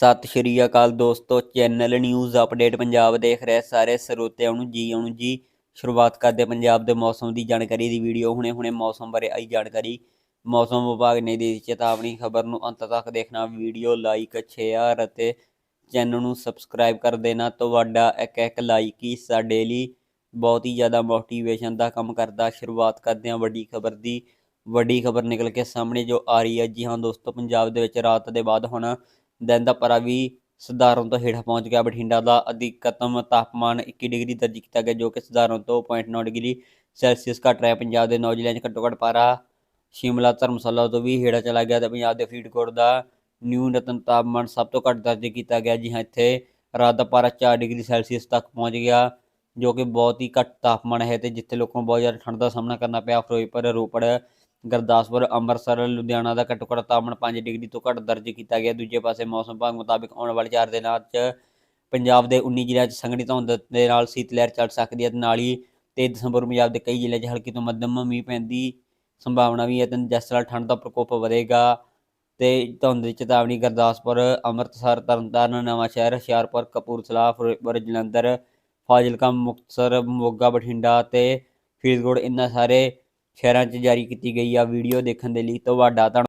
ਸਤਿ ਸ਼੍ਰੀ ਅਕਾਲ ਦੋਸਤੋ, channel news update Punjab ਦੇਖ ਰਹੇ ਸਾਰੇ ਸਰੋਤਿਆਂ ਨੂੰ ਜੀ ਆਉਣ ਜੀ। ਸ਼ੁਰੂਆਤ ਕਰਦੇ ਪੰਜਾਬ ਦੇ ਮੌਸਮ ਦੀ ਜਾਣਕਾਰੀ ਦੀ ਵੀਡੀਓ, ਹੁਣੇ ਹੁਣੇ ਮੌਸਮ ਬਾਰੇ ਆਈ ਜਾਣਕਾਰੀ। ਮੌਸਮ ਵਿਭਾਗ ਨੇ ਦੇ ਦਿੱਤੀ ਚੇਤਾਵਨੀ ਖਬਰ ਨੂੰ ਅੰਤ ਤੱਕ ਦੇਖਣਾ, ਵੀਡੀਓ ਲਾਈਕ, ਸ਼ੇਅਰ ਅਤੇ ਚੈਨਲ ਨੂੰ ਸਬਸਕ੍ਰਾਈਬ ਕਰ ਦੇਣਾ। ਤੁਹਾਡਾ ਇੱਕ ਇੱਕ ਲਾਈਕ ਹੀ ਸਾਡੇ ਲਈ ਬਹੁਤ ਹੀ ਜ਼ਿਆਦਾ ਮੋਟੀਵੇਸ਼ਨ ਦਾ ਕੰਮ ਕਰਦਾ। ਸ਼ੁਰੂਆਤ ਕਰਦੇ ਹਾਂ ਵੱਡੀ ਖਬਰ ਦੀ। ਵੱਡੀ ਖਬਰ ਨਿਕਲ ਕੇ ਸਾਹਮਣੇ ਜੋ ਆ ਰਹੀ ਹੈ। ਜੀ ਹਾਂ ਦੋਸਤੋ, ਪੰਜਾਬ ਦੇ ਵਿੱਚ ਰਾਤ ਦੇ ਬਾਅਦ ਹੁਣ ਦਿਨ ਦਾ ਪਾਰਾ ਵੀ ਸਧਾਰਨ ਤੋਂ ਹੇਠਾਂ ਪਹੁੰਚ ਗਿਆ। ਬਠਿੰਡਾ ਦਾ ਅਧਿਕਤਮ ਤਾਪਮਾਨ 21 ਡਿਗਰੀ ਦਰਜ ਕੀਤਾ ਗਿਆ, ਜੋ ਕਿ ਸਧਾਰਨ ਤੋਂ 0.9 ਡਿਗਰੀ ਸੈਲਸੀਅਸ ਘੱਟ ਰਿਹਾ ਪੰਜਾਬ ਦੇ ਨੌ ਜ਼ਿਲ੍ਹਿਆਂ 'ਚ ਘੱਟੋ ਘੱਟ ਪਾਰਾ ਸ਼ਿਮਲਾ, ਧਰਮਸ਼ਾਲਾ ਤੋਂ ਵੀ ਹੇਠਾਂ ਚਲਾ ਗਿਆ ਤੇ ਪੰਜਾਬ ਦੇ ਫਰੀਦਕੋਟ ਦਾ ਨਿਊਨਤਮ ਤਾਪਮਾਨ ਸਭ ਤੋਂ ਘੱਟ ਦਰਜ ਕੀਤਾ ਗਿਆ, ਜੀ ਹਾਂ, ਇੱਥੇ ਰਾਤ ਦਾ ਪਾਰਾ 4 ਡਿਗਰੀ ਸੈਲਸੀਅਸ ਤੱਕ ਪਹੁੰਚ ਗਿਆ, ਜੋ ਕਿ ਬਹੁਤ ਹੀ ਘੱਟ ਤਾਪਮਾਨ ਹੈ ਤੇ ਜਿੱਥੇ ਲੋਕਾਂ ਨੂੰ ਬਹੁਤ ਜ਼ਿਆਦਾ ਠੰਡ ਦਾ ਸਾਹਮਣਾ ਕਰਨਾ ਪਿਆ। ਫਿਰੋਜ਼ਪੁਰ, ਰੋਪੜ ਗੁਰਦਾਸਪੁਰ, ਅੰਮ੍ਰਿਤਸਰ, ਲੁਧਿਆਣਾ ਦਾ ਘੱਟੋ ਘੱਟ ਤਾਪਮਾਨ 5 ਡਿਗਰੀ ਤੋਂ ਘੱਟ ਦਰਜ ਕੀਤਾ ਗਿਆ। ਦੂਜੇ ਪਾਸੇ ਮੌਸਮ ਵਿਭਾਗ ਮੁਤਾਬਿਕ ਆਉਣ ਵਾਲੇ 4 ਦਿਨਾਂ 'ਚ ਪੰਜਾਬ ਦੇ 19 ਜ਼ਿਲ੍ਹਿਆਂ 'ਚ ਸੰਘਣੀ ਧੁੰਦ ਦੇ ਨਾਲ ਸੀਤ ਲਹਿਰ ਚੱਲ ਸਕਦੀ ਹੈ ਤੇ ਨਾਲ ਹੀ 23 ਦਸੰਬਰ ਨੂੰ ਪੰਜਾਬ ਦੇ ਕਈ ਜ਼ਿਲ੍ਹਿਆਂ 'ਚ ਹਲਕੀ ਤੋਂ ਮੱਧਮ ਮੀਂਹ ਪੈਣ ਦੀ ਸੰਭਾਵਨਾ ਵੀ ਹੈ ਤੇ ਜਿਸ ਨਾਲ ਠੰਡ ਦਾ ਪ੍ਰਕੋਪ ਵਧੇਗਾ ਤੇ ਧੁੰਦ ਦੀ ਚੇਤਾਵਨੀ ਗੁਰਦਾਸਪੁਰ, ਅੰਮ੍ਰਿਤਸਰ, ਤਰਨਤਾਰਨ ਨਵਾਂਸ਼ਹਿਰ ਹੁਸ਼ਿਆਰਪੁਰ, ਕਪੂਰਥਲਾ ਫਿਰੋਜ਼ਪੁਰ ਜਲੰਧਰ ਫਾਜ਼ਿਲਕਾ, ਮੁਕਤਸਰ, ਮੋਗਾ, ਬਠਿੰਡਾ ਤੇ ਫਰੀਦਕੋਟ ਇਹਨਾਂ ਸਾਰੇ ਸ਼ਹਿਰਾਂ 'ਚ ਜਾਰੀ ਕੀਤੀ ਗਈ ਆ ਵੀਡੀਓ ਦੇਖਣ ਦੇ ਲਈ ਤੁਹਾਡਾ ਧੰਨ